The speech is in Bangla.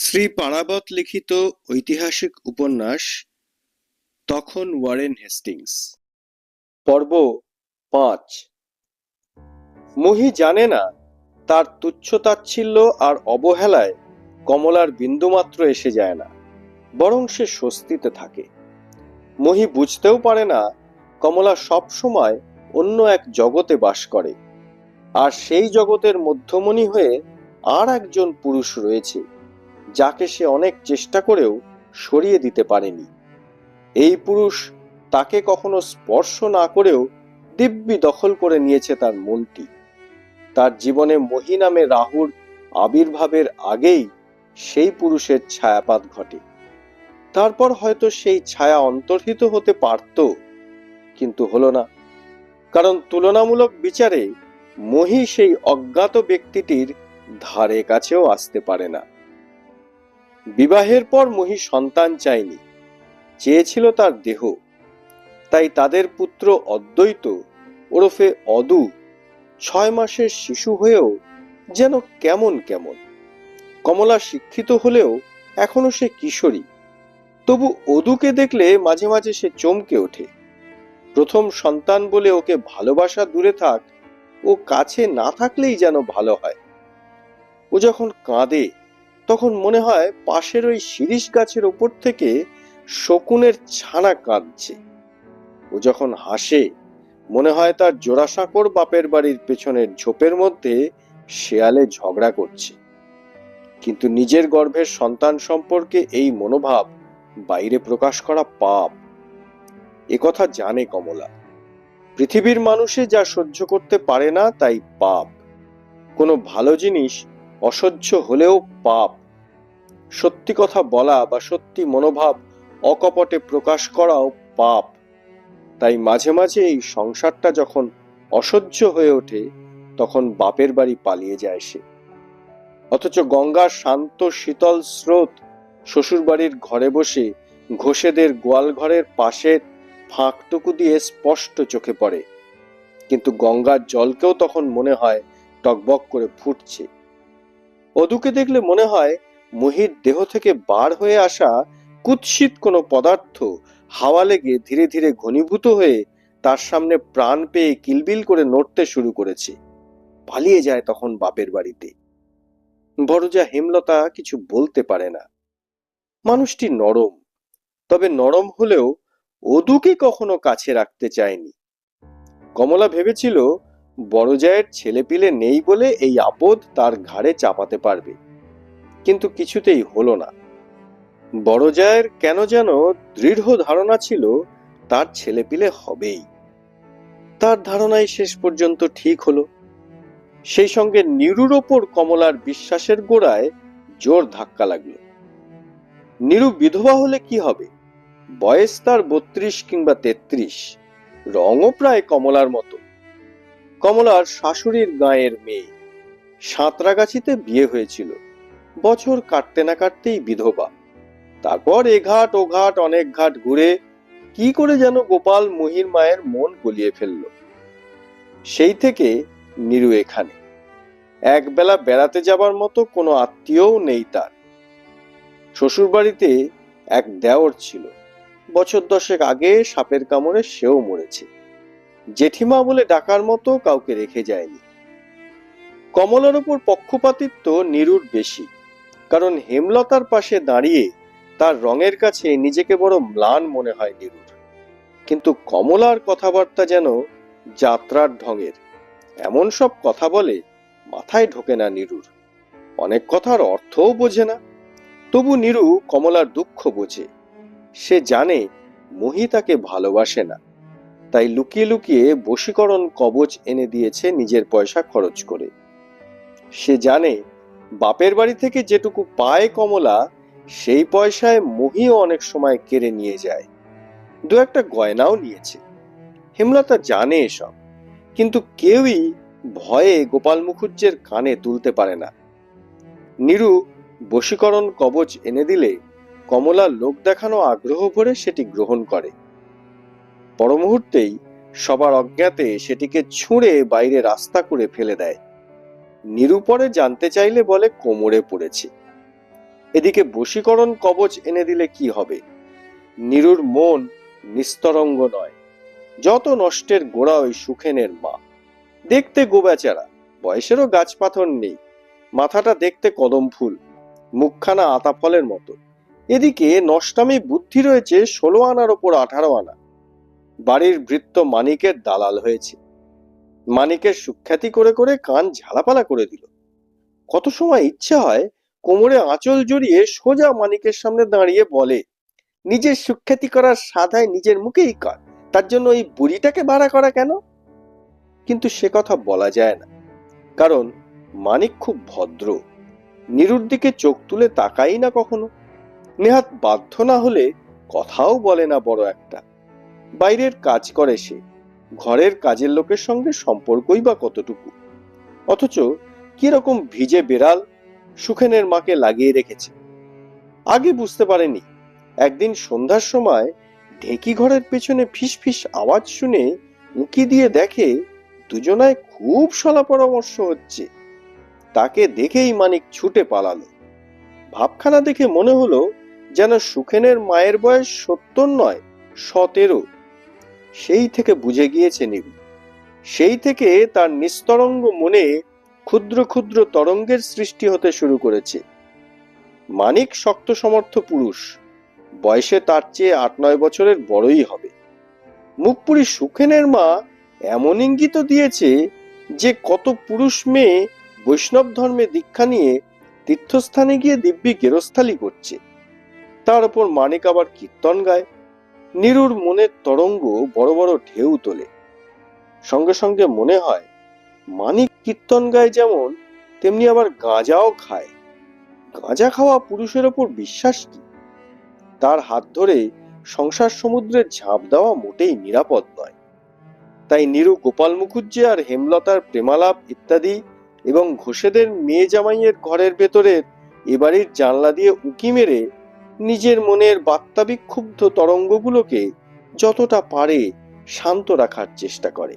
শ্রী পারাবত লিখিত ঐতিহাসিক উপন্যাস, তখন ওয়ারেন হেস্টিংস। পর্ব পাঁচ। মহি জানে না, তার তুচ্ছতাচ্ছিল্য আর অবহেলায় কমলার বিন্দুমাত্র এসে যায় না, বরং সে স্বস্তিতে থাকে। মহি বুঝতেও পারে না, কমলা সব সময় অন্য এক জগতে বাস করে, আর সেই জগতের মধ্যমণি হয়ে আর একজন পুরুষ রয়েছে। যাকে সে অনেক চেষ্টা করেও সরিয়ে দিতে পারেনি। এই পুরুষ তাকে কখনো স্পর্শ না করেও দিব্যি দখল করে নিয়েছে তার মনটি। তার জীবনে মহি নামে রাহুর আবির্ভাবের আগেই সেই পুরুষের ছায়াপাত ঘটে। তারপর হয়তো সেই ছায়া অন্তর্হিত হতে পারত, কিন্তু হলো না। কারণ তুলনামূলক বিচারে মহি সেই অজ্ঞাত ব্যক্তিটির ধারে কাছেও আসতে পারে না। বিবাহের পর মহি সন্তান চায়নি। চেয়েছিল তার দেহ। তাই তাদের পুত্র অদ্বৈত ওরফে অদু ছয় মাসের শিশু হয়েও যেন কেমন কেমন। কমলা শিক্ষিত হলেও এখনও সে কিশোরী। তবু অদুকে দেখলে মাঝে মাঝে সে চমকে ওঠে। প্রথম সন্তান বলে ওকে ভালোবাসা দূরে থাক, ও কাছে না থাকলেই যেন ভালো হয়। ও যখন কাঁদে তখন মনে হয় পাশের ওই শিরিষ গাছের ওপর থেকে শকুনের ছানা কাঁদছে। ও যখন হাসে, মনে হয় তার জোড়াসাঁকর বাপের বাড়ির পেছনের ঝোপের মধ্যে শেয়ালে ঝগড়া করছে। কিন্তু নিজের গর্ভের সন্তান সম্পর্কে এই মনোভাব বাইরে প্রকাশ করা পাপ। কথা জানে কমলা। পৃথিবীর মানুষে যা সহ্য করতে পারে না, তাই পাপ। কোনো ভালো জিনিস অসহ্য হলেও পাপ। সত্যি কথা বলা বা সত্যি মনোভাব অকপটে প্রকাশ করাও পাপ। তাই মাঝে মাঝে এই সংসারটা যখন অসহ্য হয়ে ওঠে, তখন বাপের বাড়ি পালিয়ে যায় সে। অথচ গঙ্গার শান্ত শীতল স্রোত শ্বশুরবাড়ির ঘরে বসে ঘোষেদের গোয়াল ঘরের পাশের ফাঁকটুকু দিয়ে স্পষ্ট চোখে পড়ে। কিন্তু গঙ্গার জলকেও তখন মনে হয় টকবক করে ফুটছে। অদুকে দেখলে মনে হয় মহির দেহ থেকে বার হয়ে আসা কুৎসিত কোনো পদার্থ হাওয়া লেগে ধীরে ধীরে ঘনীভূত হয়ে তার সামনে প্রাণ পেয়ে কিলবিল করে নড়তে শুরু করেছে। পালিয়ে যায় তখন বাপের বাড়িতে। বড়জা হেমলতা কিছু বলতে পারে না। মানুষটি নরম, তবে নরম হলেও অদুকে কখনো কাছে রাখতে চায়নি। কমলা ভেবেছিল বড়জায়ের ছেলেপিলে নেই বলে এই আপদ তার ঘাড়ে চাপাতে পারবে। কিন্তু কিছুতেই হলো না। বড়জায়ের কেন যেন দৃঢ় ধারণা ছিল, তার ছেলেপিলে হবেই। তার ধারণাই শেষ পর্যন্ত ঠিক হলো। সেই সঙ্গে নিরুর ওপর কমলার বিশ্বাসের গোড়ায় জোর ধাক্কা লাগল। নিরু বিধবা হলে কি হবে? বয়স তার বত্রিশ কিংবা তেত্রিশ, রঙও প্রায় কমলার মতো। কমলার শাশুড়ির গায়ের মেয়ে। সাঁতরাগাছিতে বিয়ে হয়েছিল। বছর কাটতে না কাটতেই বিধবা। তারপর এ ঘাট ও ঘাট অনেক ঘাট ঘুরে কি করে যেন গোপাল মহির মায়ের মন গলিয়ে ফেলল। সেই থেকে নিরু এখানে। একবেলা বেড়াতে যাবার মতো কোনো আত্মীয়ও নেই তার। শ্বশুরবাড়িতে এক দেওর ছিল। বছর দশেক আগে সাপের কামড়ে সেও মরেছে। জেঠিমা বলে ডাকার মতো কাউকে রেখে যায়নি। কমলার ওপর পক্ষপাতিত্ব নিরুর বেশি, কারণ হেমলতার পাশে দাঁড়িয়ে তার রঙের কাছে নিজেকে বড় ম্লান মনে হয় নিরুর। কিন্তু কমলার কথাবার্তা যেন যাত্রার ঢঙের, এমন সব কথা বলে মাথায় ঢোকে না নিরুর। অনেক কথার অর্থও বোঝে না। তবু নিরু কমলার দুঃখ বোঝে। সে জানে মহি তাকে ভালোবাসে না। তাই লুকিয়ে লুকিয়ে বশীকরণ কবচ এনে দিয়েছে নিজের পয়সা খরচ করে। সে জানে বাপের বাড়ি থেকে যেটুকু পায় কমলা, সেই পয়সায় মহিও অনেক সময় কেড়ে নিয়ে যায়। দু একটা গয়নাও নিয়েছে। হেমলতা জানে এসব, কিন্তু কেউই ভয়ে গোপাল মুখুজ্জের কানে তুলতে পারে না। নিরু বশীকরণ কবচ এনে দিলে কমলা লোক দেখানো আগ্রহ ভরে সেটি গ্রহণ করে। পরমুহূর্তেই সবার অজ্ঞাতে সেটিকে ছুঁড়ে বাইরে রাস্তা করে ফেলে দেয়। নিরুপরে জানতে চাইলে বলে, কোমরে পড়েছে। এদিকে বশীকরণ কবচ এনে দিলে কি হবে? নিরুর মন নিস্তরঙ্গ নয়। যত নষ্টের গোড়া ওই সুখেনের মা। দেখতে গোবেচারা, বয়সেরও গাছপাথর নেই। মাথাটা দেখতে কদম ফুল, মুখখানা আতা ফলের মতো। এদিকে নষ্টামি বুদ্ধি রয়েছে, ষোলো আনার ওপর আঠারো আনা। বাড়ির বৃত্ত মানিকের দালাল হয়েছে। মানিকের সুখ্যাতি করে করে কান ঝালাপালা করে দিল। কত সময় ইচ্ছে হয় কোমরে আঁচল জড়িয়ে সোজা মানিকের সামনে দাঁড়িয়ে বলে, নিজের সুখ্যাতি করার সাধায় নিজের মুখেই কর তার জন্য ওই বুড়িটাকে ভাড়া করা কেন? কিন্তু সে কথা বলা যায় না। কারণ মানিক খুব ভদ্র, নিরুর দিকে চোখ তুলে তাকাই না কখনো। নেহাত বাধ্য না হলে কথাও বলে না বড় একটা। বাইরের কাজ করে সে, ঘরের কাজের লোকের সঙ্গে সম্পর্কই বা কতটুকু? অথচ কীরকম ভিজে বেড়াল সুখেনের মাকে লাগিয়ে রেখেছে। আগে বুঝতে পারেনি। একদিন সন্ধ্যার সময় ঢেকি ঘরের পেছনে ফিস ফিস আওয়াজ শুনে উঁকি দিয়ে দেখে দুজনায় খুব সলা পরামর্শ হচ্ছে। তাকে দেখেই মানিক ছুটে পালালো। ভাবখানা দেখে মনে হলো যেন সুখেনের মায়ের বয়স সত্তর নয়, সতেরো। সেই থেকে বুঝে গিয়েছে নিরু। সেই থেকে তার নিস্তরঙ্গ মনে ক্ষুদ্র ক্ষুদ্র তরঙ্গের সৃষ্টি হতে শুরু করেছে। মানিক শক্ত সমর্থ পুরুষ, বয়সে তার চেয়ে আট নয় বছরের বড়ই হবে। মুখপুরি সুখেনের মা এমন ইঙ্গিত দিয়েছে যে কত পুরুষ মেয়ে বৈষ্ণব ধর্মে দীক্ষা নিয়ে তীর্থস্থানে গিয়ে দিব্যি গেরস্থালি করছে। তার উপর মানিক আবার কীর্তন গায়। নিরুর মনের তরঙ্গ বড় বড় ঢেউ তোলে। সঙ্গে সঙ্গে মনে হয়, মানিক কীর্তন গায় যেমন, তেমনি আবার গাঁজাও খায়। গাঁজা খাওয়া পুরুষের ওপর বিশ্বাস কি? তার হাত ধরে সংসার সমুদ্রের ঝাঁপ দেওয়া মোটেই নিরাপদ নয়। তাই নিরু গোপাল মুখুজ্জে আর হেমলতার প্রেমালাপ ইত্যাদি এবং ঘোষেদের মেয়ে জামাইয়ের ঘরের ভেতরের এবাড়ির জানলা দিয়ে উঁকি মেরে নিজের মনের বাত্তাবিক্ষুব্ধ তরঙ্গগুলোকে যতটা পারে শান্ত রাখার চেষ্টা করে।